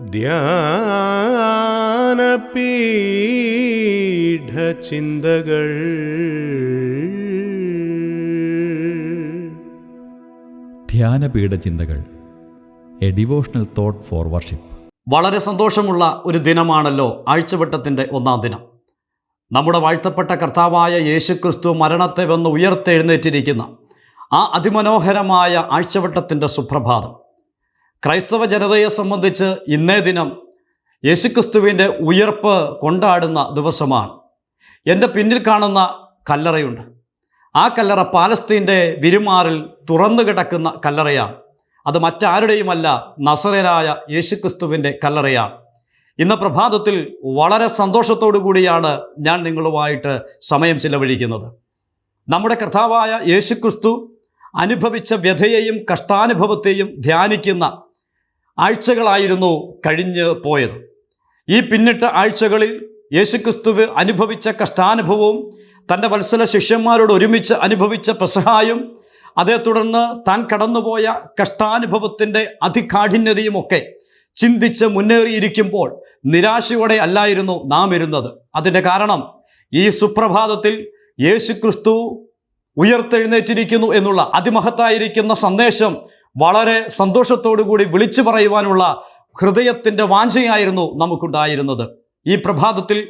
ധ്യാനപീഠചിന്തകൾ. ധ്യാനപീഠ ചിന്തകൾ a devotional thought for worship. വളരെ സന്തോഷമുള്ള ഒരു ദിനമാണല്ലോ ആഴ്ചവട്ടത്തിന്റെ ഒന്നാം ദിനം. നമ്മുടെ വാഴ്ത്തപ്പെട്ട കർത്താവായ യേശുക്രിസ്തു മരണത്തെ വന്ന് ഉയർത്തെഴുന്നേറ്റിരിക്കുന്ന ആ അതിമനോഹരമായ ആഴ്ചവട്ടത്തിന്റെ സുപ്രഭാതം. ക്രൈസ്തവ ജനതയെ സംബന്ധിച്ച് ഇന്നേ ദിനം യേശുക്രിസ്തുവിന്റെ ഉയർപ്പ് കൊണ്ടാടുന്ന ദിവസമാണ്. എന്റെ പിന്നിൽ കാണുന്ന കല്ലറയുണ്ട്. ആ കല്ലറ പാലസ്തീന്റെ വിരുമാറിൽ തുറന്നു കിടക്കുന്ന കല്ലറയാണ്. അത് മറ്റാരുടെയുമല്ല നസറനായ യേശുക്രിസ്തുവിന്റെ കല്ലറയാണ്. ഇന്ന് പ്രഭാതത്തിൽ വളരെ സന്തോഷത്തോടു കൂടിയാണ് ഞാൻ നിങ്ങളുമായിട്ട് സമയം ചിലവഴിക്കുന്നത്. നമ്മുടെ കർത്താവായ യേശുക്രിസ്തു അനുഭവിച്ച വ്യഥയെയും കഷ്ടാനുഭവത്തെയും ധ്യാനിക്കുന്ന ആഴ്ചകളായിരുന്നു കഴിഞ്ഞ് പോയത്. ഈ പിന്നിട്ട ആഴ്ചകളിൽ യേശുക്രിസ്തുവ് അനുഭവിച്ച കഷ്ടാനുഭവവും തന്റെ വത്സല ശിഷ്യന്മാരോട് ഒരുമിച്ച് അനുഭവിച്ച പ്രസഹായും അതേ തുടർന്ന് താൻ കടന്നുപോയ കഷ്ടാനുഭവത്തിന്റെ അതികാഠിന്യതയുമൊക്കെ ചിന്തിച്ച് മുന്നേറിയിരിക്കുമ്പോൾ നിരാശയോടെ അല്ലായിരുന്നു നാം ഇരുന്നത്. അതിന്റെ കാരണം ഈ സുപ്രഭാതത്തിൽ യേശുക്രിസ്തു ഉയർത്തെഴുന്നേറ്റിരിക്കുന്നു എന്നുള്ള അതിമഹത്തായിരിക്കുന്ന സന്ദേശം വളരെ കൂടി വിളിച്ചു പറയുവാനുള്ള ഹൃദയത്തിന്റെ വാഞ്ചയായിരുന്നു നമുക്കുണ്ടായിരുന്നത്. ഈ പ്രഭാതത്തിൽ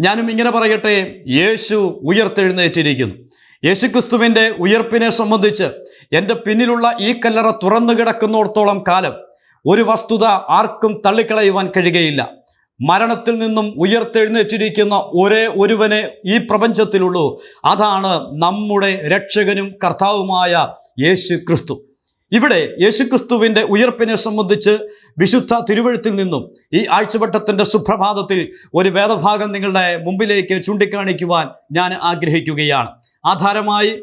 ഞാനും ഇങ്ങനെ പറയട്ടെ യേശു ഉയർത്തെഴുന്നേറ്റിരിക്കുന്നു. യേശുക്രിസ്തുവിന്റെ ഉയർപ്പിനെ സംബന്ധിച്ച് എന്റെ പിന്നിലുള്ള ഈ കല്ലറ തുറന്നു കിടക്കുന്നിടത്തോളം കാലം ഒരു വസ്തുത ആർക്കും തള്ളിക്കളയുവാൻ കഴിയുകയില്ല. മരണത്തിൽ നിന്നും ഉയർത്തെഴുന്നേറ്റിരിക്കുന്ന ഒരേ ഒരുവനെ ഈ പ്രപഞ്ചത്തിലുള്ളൂ. അതാണ് നമ്മുടെ രക്ഷകനും കർത്താവുമായ യേശു ക്രിസ്തു ഇവിടെ യേശുക്രിസ്തുവിന്റെ ഉയർപ്പിനെ സംബന്ധിച്ച് വിശുദ്ധ തിരുവഴുത്തിൽ നിന്നും ഈ ആഴ്ചവട്ടത്തിന്റെ സുപ്രഭാതത്തിൽ ഒരു വേദഭാഗം നിങ്ങളുടെ മുമ്പിലേക്ക് ചൂണ്ടിക്കാണിക്കുവാൻ ഞാൻ ആഗ്രഹിക്കുകയാണ്. ആധാരമായി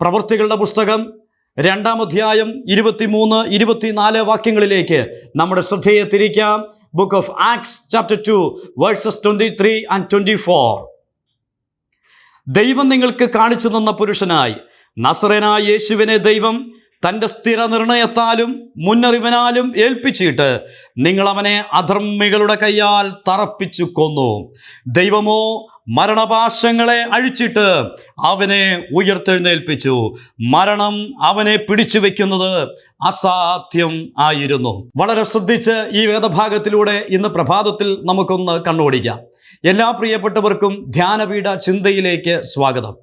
പ്രവൃത്തികളുടെ പുസ്തകം രണ്ടാം അധ്യായം ഇരുപത്തിമൂന്ന് ഇരുപത്തിനാല് വാക്യങ്ങളിലേക്ക് നമ്മുടെ ശ്രദ്ധയെ തിരിക്കാം book of acts chapter two verses twenty three and twenty four ദൈവം നിങ്ങൾക്ക് കാണിച്ചു തന്ന പുരുഷനായി നസറനായ യേശുവിനെ ദൈവം തന്റെ സ്ഥിര നിർണയത്താലും മുന്നറിവിനാലും ഏൽപ്പിച്ചിട്ട് നിങ്ങളവനെ അധർമ്മികളുടെ കയ്യാൽ തറപ്പിച്ചു കൊന്നു. ദൈവമോ മരണപാശങ്ങളെ അഴിച്ചിട്ട് അവനെ ഉയർത്തെഴുന്നേൽപ്പിച്ചു. മരണം അവനെ പിടിച്ചു വെക്കുന്നത് അസാധ്യം ആയിരുന്നു. വളരെ ശ്രദ്ധിച്ച് ഈ വേദഭാഗത്തിലൂടെ ഇന്ന് പ്രഭാതത്തിൽ നമുക്കൊന്ന് കണ്ണോടിക്കാം എല്ലാ പ്രിയപ്പെട്ടവർക്കും ധ്യാനപീഠ ചിന്തയിലേക്ക് സ്വാഗതം.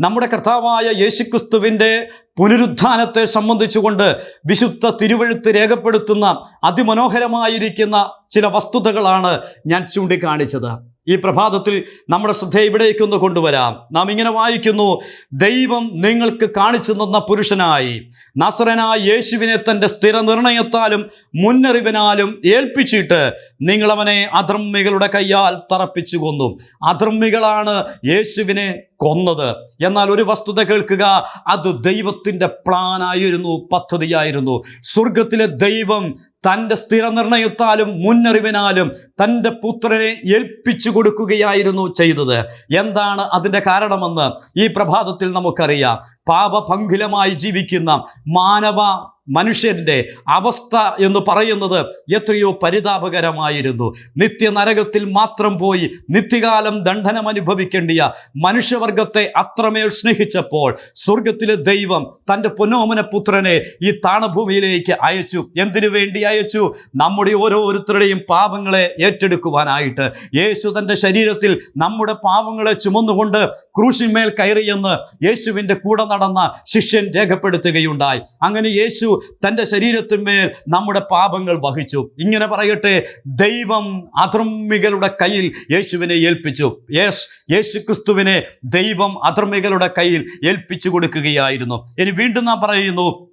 നമ്മുടെ കർത്താവായ യേശുക്രിസ്തുവിന്റെ പുനരുത്ഥാനത്തെ സംബന്ധിച്ചുകൊണ്ട് വിശുദ്ധ തിരുവഴുത്ത് രേഖപ്പെടുത്തുന്ന അതിമനോഹരമായിരിക്കുന്ന ചില വസ്തുതകളാണ് ഞാൻ ചൂണ്ടിക്കാണിച്ചത്. ഈ പ്രഭാതത്തിൽ നമ്മുടെ ശ്രദ്ധ ഇവിടേക്കൊന്ന് കൊണ്ടുവരാം. നാം ഇങ്ങനെ വായിക്കുന്നു ദൈവം നിങ്ങൾക്ക് കാണിച്ചു തന്ന പുരുഷനായി നസറനായ യേശുവിനെ തന്റെ സ്ഥിര നിർണയത്താലും മുന്നറിവിനാലും ഏൽപ്പിച്ചിട്ട് നിങ്ങളവനെ അധർമ്മികളുടെ കയ്യാൽ തറപ്പിച്ചു കൊന്നു. അധർമ്മികളാണ് യേശുവിനെ കൊന്നത്. എന്നാൽ ഒരു വസ്തുത കേൾക്കുക അത് ദൈവത്തിന്റെ പ്ലാനായിരുന്നു പദ്ധതിയായിരുന്നു. സ്വർഗത്തിലെ ദൈവം തന്റെ സ്ഥിരനിർണയത്താലും മുന്നറിവിനാലും തന്റെ പുത്രനെ ഏൽപ്പിച്ചു കൊടുക്കുകയായിരുന്നു ചെയ്തത്. എന്താണ് അതിന്റെ കാരണമെന്ന് ഈ പ്രഭാതത്തിൽ നമുക്കറിയാം. പാപഭംഗിലമായി ജീവിക്കുന്ന മാനവ മനുഷ്യന്റെ അവസ്ഥ എന്ന് പറയുന്നത് എത്രയോ പരിതാപകരമായിരുന്നു. നിത്യനരകത്തിൽ മാത്രം പോയി നിത്യകാലം ദണ്ഡനം അനുഭവിക്കേണ്ടിയ മനുഷ്യവർഗത്തെ അത്രമേൽ സ്നേഹിച്ചപ്പോൾ സ്വർഗത്തിലെ ദൈവം തന്റെ പൊന്നോമന പുത്രനെ ഈ താണഭൂമിയിലേക്ക് അയച്ചു. എന്തിനു വേണ്ടി അയച്ചു? നമ്മുടെ ഓരോരുത്തരുടെയും പാപങ്ങളെ ഏറ്റെടുക്കുവാനായിട്ട്. യേശു തന്റെ ശരീരത്തിൽ നമ്മുടെ പാപങ്ങളെ ചുമന്നുകൊണ്ട് ക്രൂശിന്മേൽ കയറിയെന്ന് യേശുവിന്റെ കൂടെ നടന്ന ശിഷ്യൻ രേഖപ്പെടുത്തുകയുണ്ടായി. അങ്ങനെ യേശു തന്റെ ശരീരത്തിന്മേൽ നമ്മുടെ പാപങ്ങൾ വഹിച്ചു. ഇങ്ങനെ പറയട്ടെ ദൈവം അധർമ്മികളുടെ കയ്യിൽ യേശുവിനെ ഏൽപ്പിച്ചു. യേശ് യേശു ക്രിസ്തുവിനെ ദൈവം അധർമ്മികളുടെ കയ്യിൽ ഏൽപ്പിച്ചു കൊടുക്കുകയായിരുന്നു. ഇനി വീണ്ടും നാം പറയുന്നു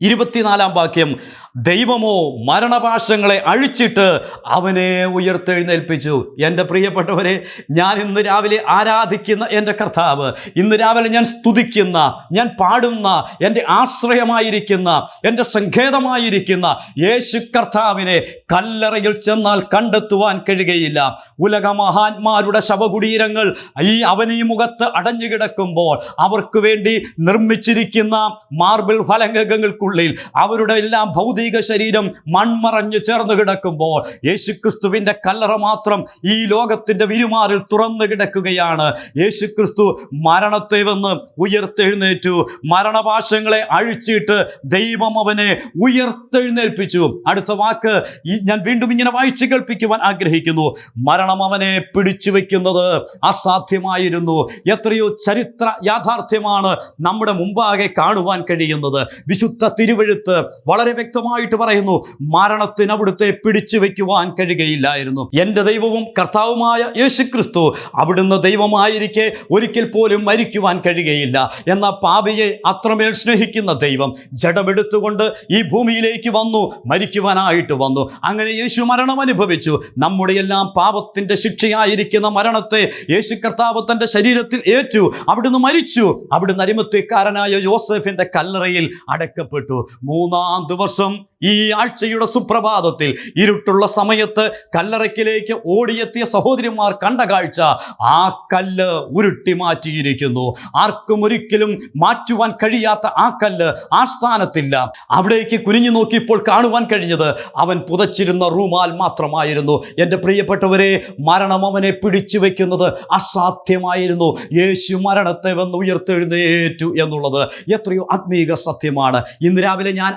ഇരുപത്തിനാലാം വാക്യം ദൈവമോ മരണപാശങ്ങളെ അഴിച്ചിട്ട് അവനെ ഉയർത്തെഴുന്നേൽപ്പിച്ചു. എന്റെ പ്രിയപ്പെട്ടവരെ ഞാൻ ഇന്ന് രാവിലെ ആരാധിക്കുന്ന എന്റെ കർത്താവ് ഇന്ന് രാവിലെ ഞാൻ സ്തുതിക്കുന്ന ഞാൻ പാടുന്ന എന്റെ ആശ്രയമായിരിക്കുന്ന എന്റെ സങ്കേതമായിരിക്കുന്ന യേശു കർത്താവിനെ കല്ലറയിൽ ചെന്നാൽ കണ്ടെത്തുവാൻ കഴിയുകയില്ല. ഉലക മഹാന്മാരുടെ ശവകുടീരങ്ങൾ ഈ അവനീ മുഖത്ത് അടഞ്ഞു കിടക്കുമ്പോൾ അവർക്ക് വേണ്ടി നിർമ്മിച്ചിരിക്കുന്ന മാർബിൾ ഫലകങ്ങൾക്കുള്ളിൽ അവരുടെ എല്ലാം ഭൗതിക ഭൗതിക ശരീരം മൺമറഞ്ഞു ചേർന്ന് കിടക്കുമ്പോൾ യേശുക്രിസ്തുവിന്റെ കല്ലറ മാത്രം ഈ ലോകത്തിന്റെ വിരുമാറിൽ തുറന്നു കിടക്കുകയാണ്. യേശുക്രിസ്തു മരണത്തെ വന്ന് ഉയർത്തെഴുന്നേറ്റു. മരണപാശങ്ങളെ അഴിച്ചിട്ട് ദൈവം അവനെ ഉയർത്തെഴുന്നേൽപ്പിച്ചു. അടുത്ത വാക്ക് ഞാൻ വീണ്ടും ഇങ്ങനെ വായിച്ചു കേൾപ്പിക്കുവാൻ ആഗ്രഹിക്കുന്നു. മരണം അവനെ പിടിച്ചു വയ്ക്കുന്നത് അസാധ്യമായിരുന്നു. എത്രയോ ചരിത്ര യാഥാർത്ഥ്യമാണ് നമ്മുടെ മുമ്പാകെ കാണുവാൻ കഴിയുന്നത്. വിശുദ്ധ തിരുവഴുത്ത് വളരെ വ്യക്തമായിട്ട് പറയുന്നു. മരണത്തിന് അവിടുത്തെ പിടിച്ചു വെക്കുവാൻ കഴിയുകയില്ലായിരുന്നു. എന്റെ ദൈവവും കർത്താവുമായ യേശു ക്രിസ്തു അവിടുന്ന് ദൈവമായിരിക്കെ ഒരിക്കൽ പോലും മരിക്കുവാൻ കഴിയുകയില്ല. എന്ന പാപിയെ അത്രമേൽ സ്നേഹിക്കുന്ന ദൈവം ജഡമെടുത്തുകൊണ്ട് ഈ ഭൂമിയിലേക്ക് വന്നു മരിക്കുവാനായിട്ട് വന്നു. അങ്ങനെ യേശു മരണം അനുഭവിച്ചു. നമ്മുടെ എല്ലാം പാപത്തിന്റെ ശിക്ഷയായിരിക്കുന്ന മരണത്തെ യേശു കർത്താവ് തന്റെ ശരീരത്തിൽ ഏറ്റു. അവിടുന്ന് മരിച്ചു. അവിടുന്ന് അരിമത്വക്കാരനായ ജോസഫിന്റെ കല്ലറയിൽ അടക്കപ്പെട്ടു. മൂന്നാം ദിവസം ഈ ആഴ്ചയുടെ സുപ്രഭാതത്തിൽ ഇരുട്ടുള്ള സമയത്ത് കല്ലറയ്ക്കിലേക്ക് ഓടിയെത്തിയ സഹോദരിമാർ കണ്ട കാഴ്ച ആ കല്ല് ഉരുട്ടി മാറ്റിയിരിക്കുന്നു. ആർക്കും ഒരിക്കലും മാറ്റുവാൻ കഴിയാത്ത ആ കല്ല് ആ സ്ഥാനത്തില്ല അവിടേക്ക് കുനിഞ്ഞു നോക്കിയപ്പോൾ കാണുവാൻ കഴിഞ്ഞത് അവൻ പുതച്ചിരുന്ന റൂമാൽ മാത്രമായിരുന്നു. എന്റെ പ്രിയപ്പെട്ടവരെ മരണം അവനെ പിടിച്ചു വെക്കുന്നത് അസാധ്യമായിരുന്നു. യേശു മരണത്തെ വന്ന് ഉയർത്തെഴുന്നേറ്റു എന്നുള്ളത് എത്രയോ ആത്മീക സത്യമാണ്. ഇന്ന് രാവിലെ ഞാൻ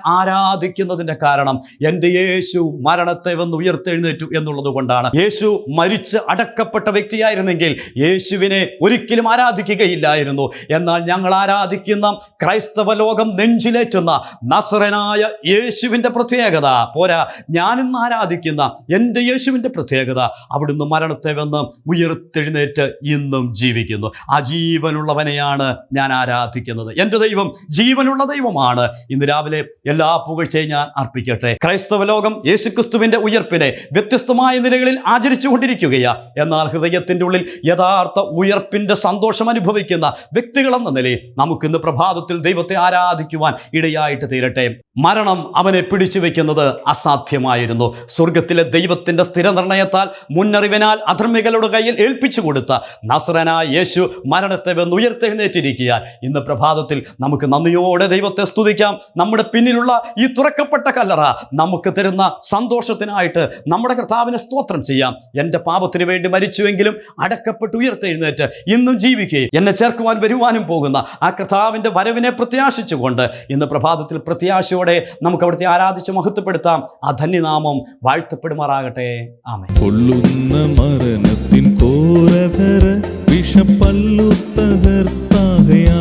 ആരാധിക്കുന്നതിന്റെ കാരണം എന്റെ യേശു മരണത്തെ വന്ന് ഉയർത്തെഴുന്നേറ്റു എന്നുള്ളത് കൊണ്ടാണ്. യേശു മരിച്ച് അടക്കപ്പെട്ട വ്യക്തിയായിരുന്നെങ്കിൽ യേശുവിനെ ഒരിക്കലും ആരാധിക്കുകയില്ലായിരുന്നു. എന്നാൽ ഞങ്ങൾ ആരാധിക്കുന്ന ക്രൈസ്തവ ലോകം നെഞ്ചിലേറ്റുന്ന നസറനായ യേശുവിന്റെ പ്രത്യേകത. പോരാ ഞാനിന്ന് ആരാധിക്കുന്ന എന്റെ യേശുവിന്റെ പ്രത്യേകത അവിടുന്ന് മരണത്തെ വന്ന് ഉയർത്തെഴുന്നേറ്റ് ഇന്നും ജീവിക്കുന്നു. ആ ജീവനുള്ളവനെയാണ് ഞാൻ ആരാധിക്കുന്നത്. എന്റെ ദൈവം ജീവനുള്ള ദൈവമാണ്. ഇന്ന് രാവിലെ എല്ലാ പുകഴ്ചയും ഞാൻ അർപ്പിക്കട്ടെ. ക്രൈസ്തവ ലോകം യേശുക്രിസ്തുവിന്റെ ഉയർപ്പിനെ വ്യത്യസ്തമായ നിലകളിൽ ആചരിച്ചു കൊണ്ടിരിക്കുകയാണ് എന്നാൽ ഹൃദയത്തിന്റെ ഉള്ളിൽ യഥാർത്ഥ ഉയർപ്പിന്റെ സന്തോഷം അനുഭവിക്കുന്ന വ്യക്തികളെന്ന നിലയിൽ നമുക്കിന്ന് പ്രഭാതത്തിൽ ദൈവത്തെ ആരാധിക്കുവാൻ ഇടയായിട്ട് തീരട്ടെ. മരണം അവനെ പിടിച്ചു വെക്കുന്നത് അസാധ്യമായിരുന്നു. സ്വർഗത്തിലെ ദൈവത്തിന്റെ സ്ഥിരനിർണയത്താൽ മുന്നറിവിനാൽ അധർമ്മികളുടെ കയ്യിൽ ഏൽപ്പിച്ചു കൊടുത്ത നസ്രനായ യേശു മരണത്തെ വന്ന് ഉയർത്തെഴുന്നേറ്റിരിക്കുക ഇന്ന് പ്രഭാതത്തിൽ നമുക്ക് നന്ദിയോടെ ദൈവത്തെ സ്തുതിക്കാം. നമ്മുടെ പിന്നിലുള്ള ഈ തുറക്കപ്പെട്ട കല്ലറ നമുക്ക് തരുന്ന സന്തോഷത്തിനായിട്ട് നമ്മുടെ കർത്താവിനെ സ്തോത്രം ചെയ്യാം. എന്റെ പാപത്തിന് വേണ്ടി മരിച്ചുവെങ്കിലും അടക്കപ്പെട്ട് ഉയർത്തെഴുന്നേറ്റ് ഇന്നും ജീവിക്കുകയും എന്നെ ചേർക്കുവാൻ വരുവാനും പോകുന്ന ആ കർത്താവിന്റെ വരവിനെ പ്രത്യാശിച്ചുകൊണ്ട് ഇന്ന് പ്രഭാതത്തിൽ പ്രത്യാശയോടെ നമുക്ക് അവിടുത്തെ ആരാധിച്ച് മഹത്വപ്പെടുത്താം. ആ ധന്യനാമം വാഴ്ത്തപ്പെടുമാറാകട്ടെ. ആമേ കൊള്ളുന്ന മരണത്തിൻ കോരധര വിഷപ്പല്ലു തകർത്താകയാ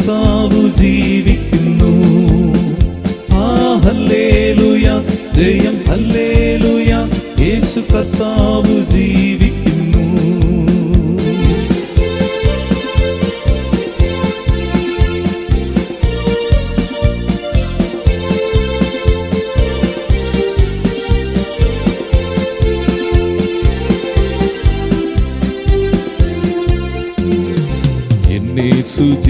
കർത്താവ് ജീവിക്കുന്നു. ആ ഹല്ലേലൂയ ജയം ഹല്ലേലൂയ. യേശു കർത്താവ് ജീവിക്കുന്നു. എന്നെ സുജീവിക്കുന്നായതിനാൽ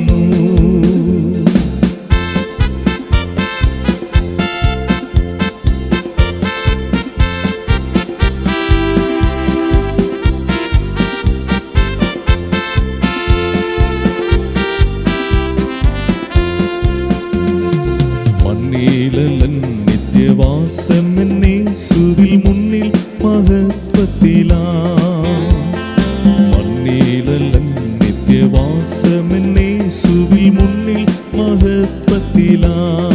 দিলাম।